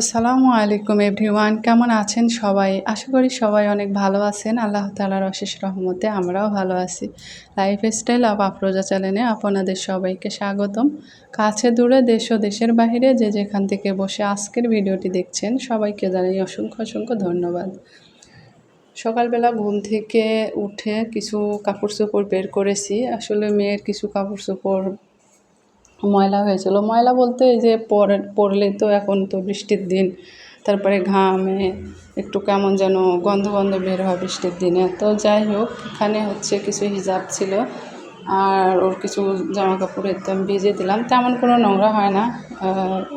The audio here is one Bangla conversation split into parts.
আসসালামু আলাইকুম এভরিওয়ান, কেমন আছেন সবাই? আশা করি সবাই অনেক ভালো আছেন। আল্লাহ তালার অশেষ রহমতে আমরাও ভালো আছি। লাইফ স্টাইল অফ আফরোজা চ্যানেলে আপনাদের সবাইকে স্বাগতম। কাছে দূরে দেশ ও দেশের বাইরে যে যেখান থেকে বসে আজকের ভিডিওটি দেখছেন, সবাইকে জানাই অসংখ্য অসংখ্য ধন্যবাদ। সকালবেলা ঘুম থেকে উঠে কিছু কাপড় চোপড় বের করেছি। আসলে মেয়ের কিছু কাপড় চোপড় ময়লা হয়েছিল। ময়লা বলতে এই যে পরে পরলে তো এখন তো বৃষ্টির দিন। তারপরে ঘামে একটু কেমন যেন গন্ধ গন্ধ বের হয় বৃষ্টির দিনে। তো যাই হোক এখানে হচ্ছে কিছু হিজাব ছিল। আর ওর কিছু জামা কাপড় একদম ভিজে দিলাম। তেমন কোনো নোংরা হয় না।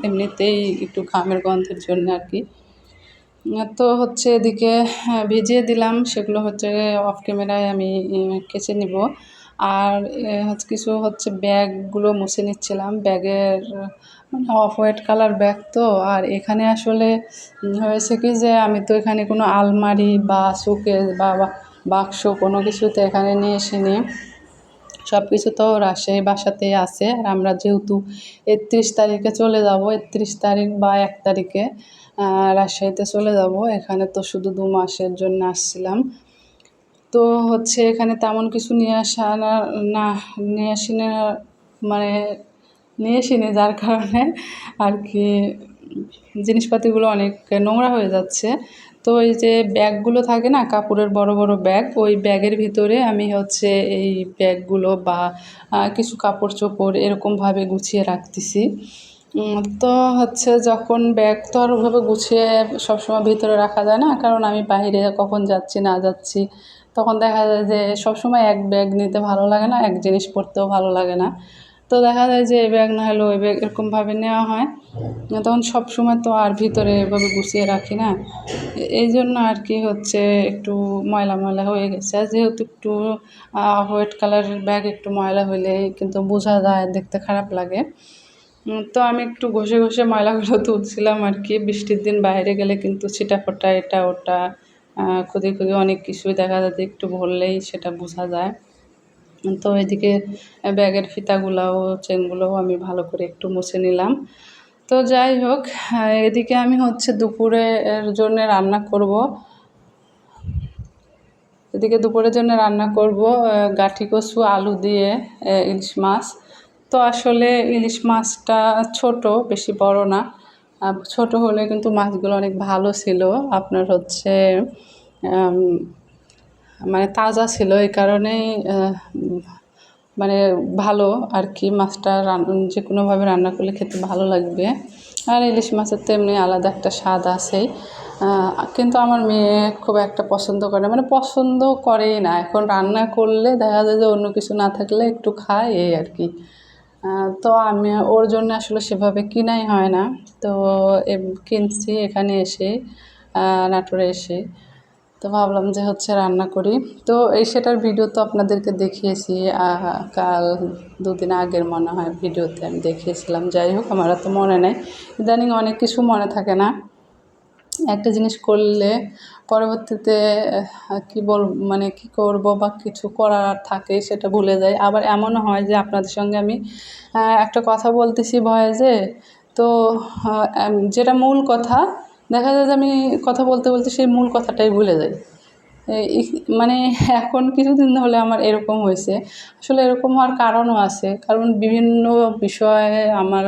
এমনিতেই একটু ঘামের গন্ধের জন্য আর কি। তো হচ্ছে এদিকে হ্যাঁ, ভিজিয়ে দিলাম। সেগুলো হচ্ছে অফ ক্যামেরায় আমি কেচে নিব। আর হচ্ছে কিছু হচ্ছে ব্যাগগুলো মুছে নিচ্ছিলাম। ব্যাগের মানে অফ হোয়াইট কালার ব্যাগ তো। আর এখানে আসলে হয়েছে কি যে আমি তো এখানে কোনো আলমারি বা সুকেস বা বাক্স কোনো কিছুতে এখানে নিয়ে এসিনি সব কিছু তো রাজশাহী বাসাতেই আছে। আর আমরা যেহেতু একত্রিশ তারিখে চলে যাব, একত্রিশ তারিখ বা এক তারিখে রাজশাহীতে চলে যাব। এখানে তো শুধু দু মাসের জন্য আসছিলাম। তো হচ্ছে এখানে তেমন কিছু নিয়ে আসা না না, নিয়ে আসি না মানে নিয়ে আসি আসিনি যার কারণে আর কি জিনিসপাতিগুলো অনেক নোংরা হয়ে যাচ্ছে। তো এই যে ব্যাগগুলো থাকে না, কাপড়ের বড় বড় ব্যাগ, ওই ব্যাগের ভিতরে আমি হচ্ছে এই ব্যাগগুলো বা কিছু কাপড় চোপড় এরকমভাবে গুছিয়ে রাখতেছি। তো হচ্ছে যখন ব্যাগ তো আর ওভাবে গুছিয়ে সবসময় ভিতরে রাখা যায় না, কারণ আমি বাইরে কখন যাচ্ছি, না যাচ্ছি। তখন দেখা যায় যে সবসময় এক ব্যাগ নিতে ভালো লাগে না, এক জিনিস পরতেও ভালো লাগে না। তো দেখা যায় যে এই ব্যাগ না হলে ওই ব্যাগ এরকমভাবে নেওয়া হয়। তখন সব সময় তো আর ভিতরে এভাবে গুছিয়ে রাখি না। এই জন্য আর কি হচ্ছে একটু ময়লা ময়লা হয়ে গেছে। আর যেহেতু একটু হোয়াইট কালারের ব্যাগ একটু ময়লা হলে কিন্তু বোঝা যায়, দেখতে খারাপ লাগে। তো আমি একটু ঘষে ঘষে ময়লাগুলো তুলছিলাম আর কি। বৃষ্টির দিন বাইরে গেলে কিন্তু ছিটা ফোটা এটা, ওটা খুদে খুদে অনেক কিছুই দেখা যাচ্ছে একটু ভরলেই সেটা বোঝা যায়। তো এদিকে ব্যাগের ফিতাগুলাও, চেনগুলোও আমি ভালো করে একটু মুছে নিলাম। তো যাই হোক এদিকে আমি হচ্ছে দুপুরের জন্য রান্না করব। এদিকে দুপুরের জন্য রান্না করব গাঠি কচু, আলু দিয়ে ইলিশ মাছ। তো আসলে ইলিশ মাছটা ছোট, বেশি বড় না। ছোট হলে কিন্তু মাছগুলো অনেক ভালো ছিল। আপনার হচ্ছে মানে তাজা ছিল এই কারণেই মানে ভালো আর কি মাছটা যে কোনোভাবে রান্না করলে খেতে ভালো লাগবে। আর ইলিশ মাছের তো এমনি আলাদা একটা স্বাদ আছেই। কিন্তু আমার মেয়ে খুব একটা পছন্দ করে মানে পছন্দ করেই না। এখন রান্না করলে দেখা যায় যে অন্য কিছু না থাকলে একটু খায় এই আর কি। তো আমি ওর জন্য আসলে সেভাবে কিনাই হয় না। তো কিনছি এখানে এসে নাটোরে এসে। তো ভাবলাম যে হচ্ছে রান্না করি। তো এই সেটার ভিডিও তো আপনাদেরকে দেখিয়েছি। কাল দুদিন আগের মনে হয় ভিডিওতে আমি দেখিয়েছিলাম। যাই হোক, আমার তো মনে নেই। ইদানিং অনেক কিছু মনে থাকে না। একটা জিনিস করলে পরবর্তীতে কী বল মানে কী করব বা কিছু করার থাকে সেটা ভুলে যায়। আবার এমনও হয় যে আপনাদের সঙ্গে আমি একটা কথা বলতেছি ভয়েসে তো যেটা মূল কথা, দেখা যায় যে আমি কথা বলতে বলতে সেই মূল কথাটাই ভুলে যাই। মানে এখন কিছুদিন হলে আমার এরকম হয়েছে। আসলে এরকম হওয়ার কারণও আছে। কারণ বিভিন্ন বিষয়ে আমার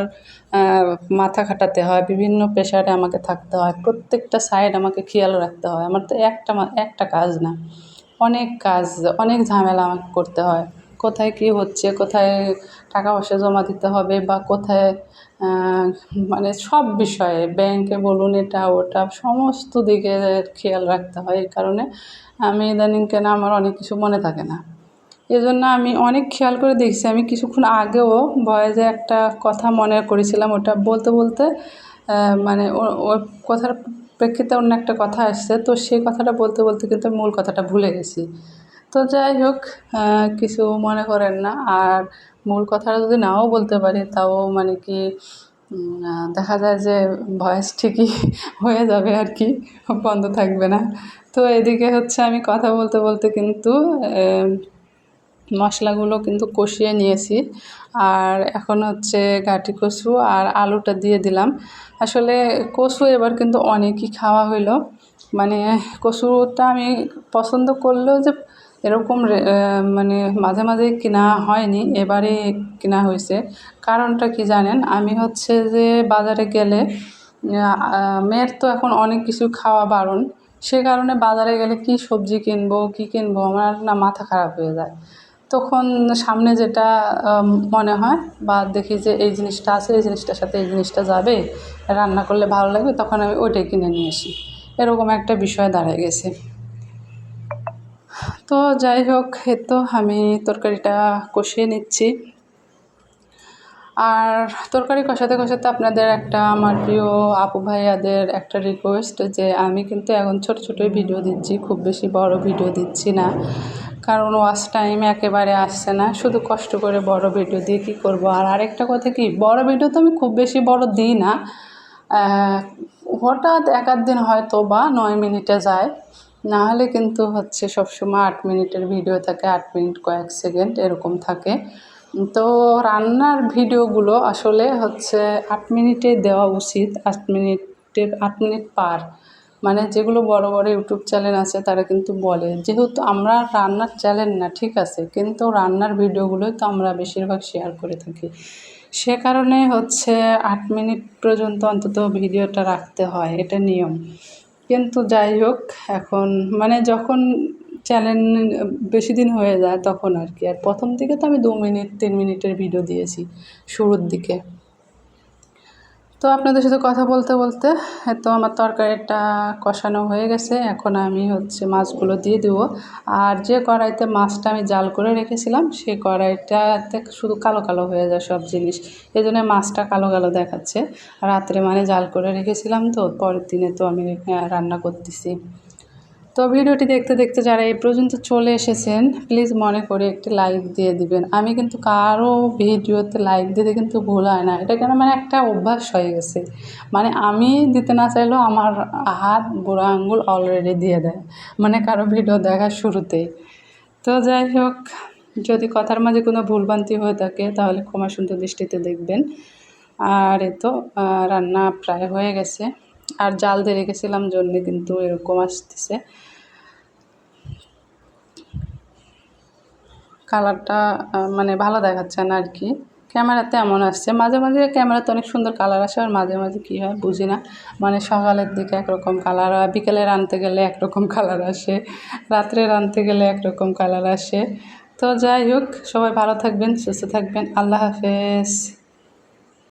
মাথা খাটাতে হয়, বিভিন্ন প্রেশারে আমাকে থাকতে হয়। প্রত্যেকটা সাইড আমাকে খেয়াল রাখতে হয়। আমার তো একটা একটা কাজ না। অনেক কাজ, অনেক ঝামেলা আমাকে করতে হয়। কোথায় কী হচ্ছে, কোথায় টাকা পয়সা জমা দিতে হবে বা কোথায় মানে সব বিষয়ে, ব্যাংকে বলুন এটা, ওটা, সমস্ত দিকে খেয়াল রাখতে হয় এই কারণে। আমি ইদানিং কেন আমার অনেক কিছু মনে থাকে না। এজন্য আমি অনেক খেয়াল করে দেখছি। আমি কিছুক্ষণ আগেও ভয়েসে একটা কথা মনে করেছিলাম, ওটা বলতে বলতে মানে ওই কথার প্রেক্ষিতে অন্য একটা কথা আসছে। তো সেই কথাটা বলতে বলতে কিন্তু মূল কথাটা ভুলে গেছি। তো যাই হোক কিছু মনে করেন না। আর মূল কথাটা যদি নাও বলতে পারি, তাও মানে কি দেখা যায় যে ভয়েস ঠিকই হয়ে যাবে আর কি, বন্ধ থাকবে না। তো এদিকে হচ্ছে আমি কথা বলতে বলতে কিন্তু মশলাগুলো কিন্তু কষিয়ে নিয়েছি। আর এখন হচ্ছে গাটি কচু আর আলুটা দিয়ে দিলাম। আসলে কচু এবার কিন্তু অনেকই খাওয়া হইল। মানে কচুটা আমি পছন্দ করলেও যে এরকম মানে মাঝে মাঝে কেনা হয়নি, এবারে কেনা হয়েছে। কারণটা কি জানেন? আমি হচ্ছে যে বাজারে গেলে মেয়ের তো এখন অনেক কিছু খাওয়া বারণ। সে কারণে বাজারে গেলে কী সবজি কিনবো, কী কিনবো, আমার না মাথা খারাপ হয়ে যায়। তখন সামনে যেটা মনে হয় বা দেখি যে এই জিনিসটা আছে, এই জিনিসটার সাথে এই জিনিসটা যাবে, রান্না করলে ভালো লাগবে, তখন আমি ওইটাই কিনে নিয়ে আসি। এরকম একটা বিষয় দাঁড়ায় গেছে। তো যাই হোক, এ তো আমি তরকারিটা কষিয়ে নিচ্ছি। আর তরকারি কষাতে কষাতে আপনাদের একটা আমার প্রিয় আপু ভাইয়াদের একটা রিকোয়েস্ট যে আমি কিন্তু এখন ছোট ছোটোই ভিডিও দিচ্ছি, খুব বেশি বড় ভিডিও দিচ্ছি না। কারণ ওয়াচ টাইম একেবারে আসছে না, শুধু কষ্ট করে বড় ভিডিও দিয়ে কী করব? আর আরেকটা কথা কি, বড় ভিডিও তো আমি খুব বেশি বড় দিই না। হঠাৎ এক দিন হয়তো বা নয় মিনিটে যায়। না হলে কিন্তু হচ্ছে সবসময় আট মিনিটের ভিডিও থাকে, আট মিনিট কয়েক সেকেন্ড এরকম থাকে। তো রান্নার ভিডিওগুলো আসলে হচ্ছে আট মিনিটে দেওয়া উচিত, আট মিনিটের, আট মিনিট পার। মানে যেগুলো বড় বড় ইউটিউব চ্যানেল আছে তারা কিন্তু বলে। যেহেতু আমরা রান্নার চ্যানেল না, ঠিক আছে, কিন্তু রান্নার ভিডিওগুলোই তো আমরা বেশিরভাগ শেয়ার করে থাকি। সে কারণে হচ্ছে আট মিনিট পর্যন্ত অন্তত ভিডিওটা রাখতে হয়, এটা নিয়ম। কিন্তু যাই হোক, এখন মানে যখন চ্যানেল বেশি দিন হয়ে যায় তখন আর কি। আর প্রথম দিকে তো আমি দু মিনিট, তিন মিনিটের ভিডিও দিয়েছি, শুরুর দিকে। তো আপনাদের সাথে কথা বলতে বলতে, তো আমার তরকারিটা কষানো হয়ে গেছে। এখন আমি হচ্ছে মাছগুলো দিয়ে দেবো। আর যে কড়াইতে মাছটা আমি জাল করে রেখেছিলাম, সেই কড়াইটাতে শুধু কালো কালো হয়ে যায় সব জিনিস। এই জন্য মাছটা কালো কালো দেখাচ্ছে। রাত্রে মানে জাল করে রেখেছিলাম তো, পরের দিনে তো আমি রান্না করতেছি। তো ভিডিওটি দেখতে দেখতে যারা এই পর্যন্ত চলে এসেছেন প্লিজ মনে করে একটি লাইক দিয়ে দিবেন। আমি কিন্তু কারও ভিডিওতে লাইক দিতে কিন্তু ভুল হয় না। এটা কেন? মানে একটা অভ্যাস হয়ে গেছে। মানে আমি দিতে না চাইলেও আমার হাত বুড়ো আঙ্গুল অলরেডি দিয়ে দেয়। মানে কারও ভিডিও দেখার শুরুতেই তো যাই হোক, যদি কথার মাঝে কোনো ভুলভ্রান্তি হয়ে থাকে, তাহলে ক্ষমা সুন্দর দৃষ্টিতে দেখবেন। আর এ তো রান্না প্রায় হয়ে গেছে। আর জাল দিয়ে রেখেছিলাম, জন্যে কিন্তু এরকম আসতেছে। কালারটা মানে ভালো দেখাচ্ছে না আর কি। ক্যামেরাতে এমন আসছে। মাঝে মাঝে ক্যামেরাতে অনেক সুন্দর কালার আসে আর মাঝে মাঝে কী হয় বুঝি না। মানে সকালের দিকে একরকম কালার হয় বিকেলে রানতে গেলে একরকম কালার আসে রাত্রে রানতে গেলে একরকম কালার আসে। তো যাই হোক, সবাই ভালো থাকবেন, সুস্থ থাকবেন। আল্লাহ হাফেজ।